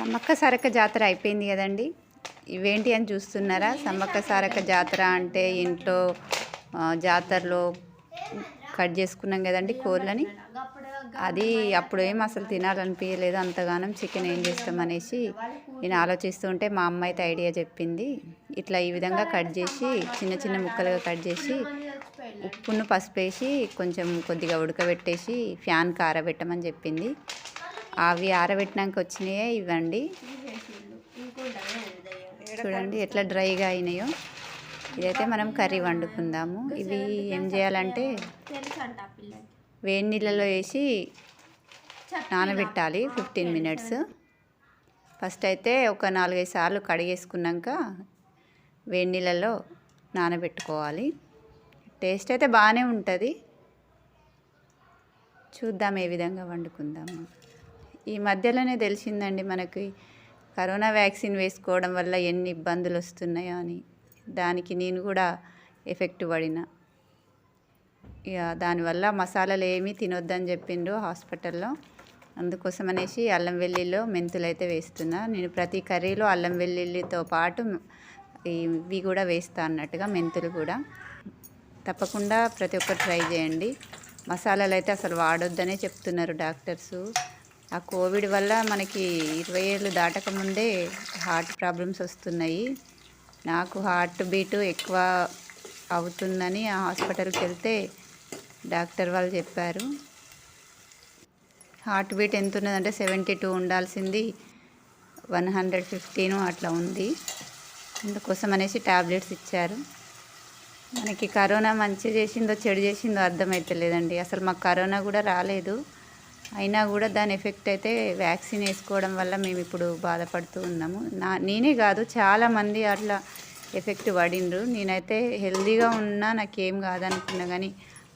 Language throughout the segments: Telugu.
సమ్మక్క సారక్క జాతర అయిపోయింది కదండి. ఇవేంటి అని చూస్తున్నారా? సమ్మక్క సారక్క జాతర అంటే ఇంట్లో జాతరలో కట్ చేసుకున్నాం కదండి కోళ్ళని. అది అప్పుడు ఏం అసలు తినాలనిపించలేదు. అంతగానం చికెన్ ఏం చేస్తామనేసి నేను ఆలోచిస్తూ ఉంటే మా అమ్మ అయితే ఐడియా చెప్పింది. ఇట్లా ఈ విధంగా కట్ చేసి చిన్న చిన్న ముక్కలుగా కట్ చేసి ఉప్పును పసుపు వేసి కొంచెం కొద్దిగా ఉడకబెట్టేసి ఫ్యాన్ కారబెట్టమని చెప్పింది. అవి ఆరబెట్టినాక వచ్చినాయే ఇవ్వండి. చూడండి ఎట్లా డ్రైగా అయినాయో. ఇదైతే మనం కర్రీ వండుకుందాము. ఇవి ఏం చేయాలంటే వేడి నీళ్ళలో వేసి నానబెట్టాలి ఫిఫ్టీన్ మినిట్స్. ఫస్ట్ అయితే ఒక నాలుగైదు సార్లు కడిగేసుకున్నాక వేడి నీళ్ళలో నానబెట్టుకోవాలి. టేస్ట్ అయితే బాగానే ఉంటుంది. చూద్దాం ఏ విధంగా వండుకుందాము. ఈ మధ్యలోనే తెలిసిందండి మనకి కరోనా వ్యాక్సిన్ వేసుకోవడం వల్ల ఎన్ని ఇబ్బందులు వస్తున్నాయో అని. దానికి నేను కూడా ఎఫెక్ట్ పడిన. ఇక దానివల్ల మసాలాలు ఏమీ తినొద్దని చెప్పిండ్రు హాస్పిటల్లో. అందుకోసం అనేసి అల్లం వెల్లుల్లిలో మెంతులు అయితే వేస్తున్నా. నేను ప్రతి కర్రీలో అల్లం వెల్లుల్లితో పాటు ఇవి కూడా వేస్తా అన్నట్టుగా మెంతులు కూడా. తప్పకుండా ప్రతి ఒక్కరు ట్రై చేయండి. మసాలాలు అయితే అసలు వాడొద్దనే చెప్తున్నారు డాక్టర్స్. ఆ కోవిడ్ వల్ల మనకి ఇరవై ఏళ్ళు దాటకముందే హార్ట్ ప్రాబ్లమ్స్ వస్తున్నాయి. నాకు హార్ట్ బీటు ఎక్కువ అవుతుందని ఆ హాస్పిటల్కి వెళ్తే డాక్టర్ వాళ్ళు చెప్పారు. హార్ట్ బీట్ ఎంత ఉన్నదంటే సెవెంటీ టూ ఉండాల్సింది. వన్ హండ్రెడ్ ఫిఫ్టీను అట్లా ఉంది. అందుకోసం అనేసి ట్యాబ్లెట్స్ ఇచ్చారు. మనకి కరోనా మంచి చేసిందో చెడు చేసిందో అర్థమవుతలేదండి అసలు మాకు కరోనా కూడా రాలేదు. అయినా కూడా దాని ఎఫెక్ట్ అయితే వ్యాక్సిన్ వేసుకోవడం వల్ల మేము ఇప్పుడు బాధపడుతూ ఉన్నాము. నా నేనే కాదు చాలామంది అట్లా ఎఫెక్ట్ పడిండ్రు. నేనైతే హెల్దీగా ఉన్నా నాకేం కాదనుకున్నా కానీ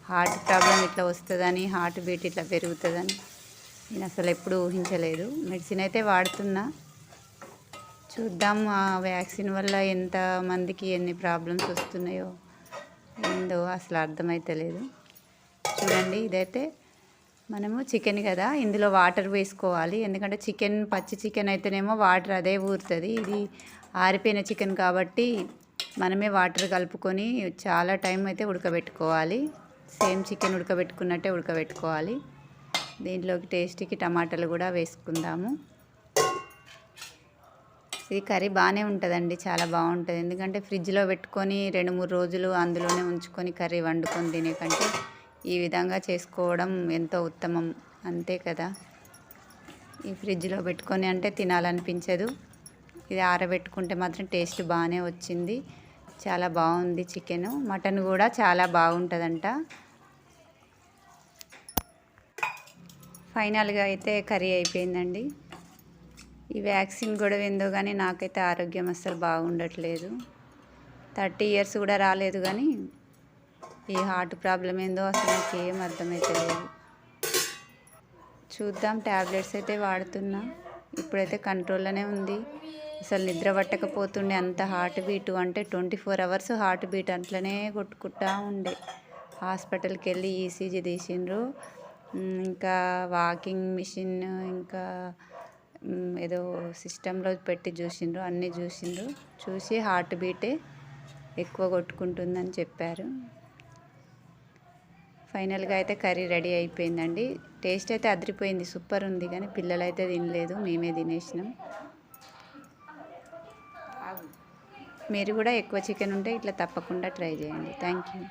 హార్ట్ ప్రాబ్లం ఇట్లా వస్తుందని హార్ట్ బీట్ ఇట్లా పెరుగుతుందని నేను అసలు ఎప్పుడు ఊహించలేదు. మెడిసిన్ అయితే వాడుతున్నా. చూద్దాం ఆ వ్యాక్సిన్ వల్ల ఎంత మందికి ఎన్ని ప్రాబ్లమ్స్ వస్తున్నాయో ఏందో అసలు అర్థమైతలేదు. చూడండి ఇదైతే మనము చికెన్ కదా ఇందులో వాటర్ వేసుకోవాలి. ఎందుకంటే చికెన్ పచ్చి చికెన్ అయితేనేమో వాటర్ అదే ఊరుతుంది. ఇది ఆరిపోయిన చికెన్ కాబట్టి మనమే వాటర్ కలుపుకొని చాలా టైం అయితే ఉడకబెట్టుకోవాలి. సేమ్ చికెన్ ఉడకబెట్టుకున్నట్టే ఉడకబెట్టుకోవాలి. దీంట్లోకి టేస్ట్కి టమాటాలు కూడా వేసుకుందాము. ఇది కర్రీ బాగానే ఉంటుందండి చాలా బాగుంటుంది. ఎందుకంటే ఫ్రిడ్జ్లో పెట్టుకొని రెండు మూడు రోజులు అందులోనే ఉంచుకొని కర్రీ వండుకొని తినే కంటే ఈ విధంగా చేసుకోవడం ఎంతో ఉత్తమం. అంతే కదా? ఈ ఫ్రిడ్జ్లో పెట్టుకొని అంటే తినాలనిపించదు. ఇది ఆరబెట్టుకుంటే మాత్రం టేస్ట్ బాగానే వచ్చింది. చాలా బాగుంది చికెను. మటన్ కూడా చాలా బాగుంటుందంట. ఫైనల్గా అయితే కర్రీ అయిపోయిందండి. ఈ వ్యాక్సిన్ కూడా ఏందో కానీ నాకైతే ఆరోగ్యం అస్సలు బాగుండట్లేదు. థర్టీ ఇయర్స్ కూడా రాలేదు కానీ ఈ హార్ట్ ప్రాబ్లం ఏందో అసలు నాకు ఏం అర్థమైతలేదు. చూద్దాం ట్యాబ్లెట్స్ అయితే వాడుతున్నా. ఇప్పుడైతే కంట్రోల్లోనే ఉంది. అసలు నిద్ర పట్టకపోతుండే అంత హార్ట్ బీటు. అంటే twenty four hours heart beat అట్లనే కొట్టుకుంటా ఉండే. హాస్పిటల్కి వెళ్ళి ఈసీజీ తీసిండ్రు. ఇంకా వాకింగ్ మిషన్ ఇంకా ఏదో సిస్టంలో పెట్టి చూసిండ్రు అన్నీ చూసిండ్రు. చూసి హార్ట్ బీటే ఎక్కువ కొట్టుకుంటుందని చెప్పారు. ఫైనల్గా అయితే కర్రీ రెడీ అయిపోయిందండి. టేస్ట్ అయితే అదిరిపోయింది సూపర్ ఉంది కానీ పిల్లలు అయితే తినలేదు మేమే తినేసినాం. మీరు కూడా ఎక్కువ చికెన్ ఉంటే ఇట్లా తప్పకుండా ట్రై చేయండి. Thank you.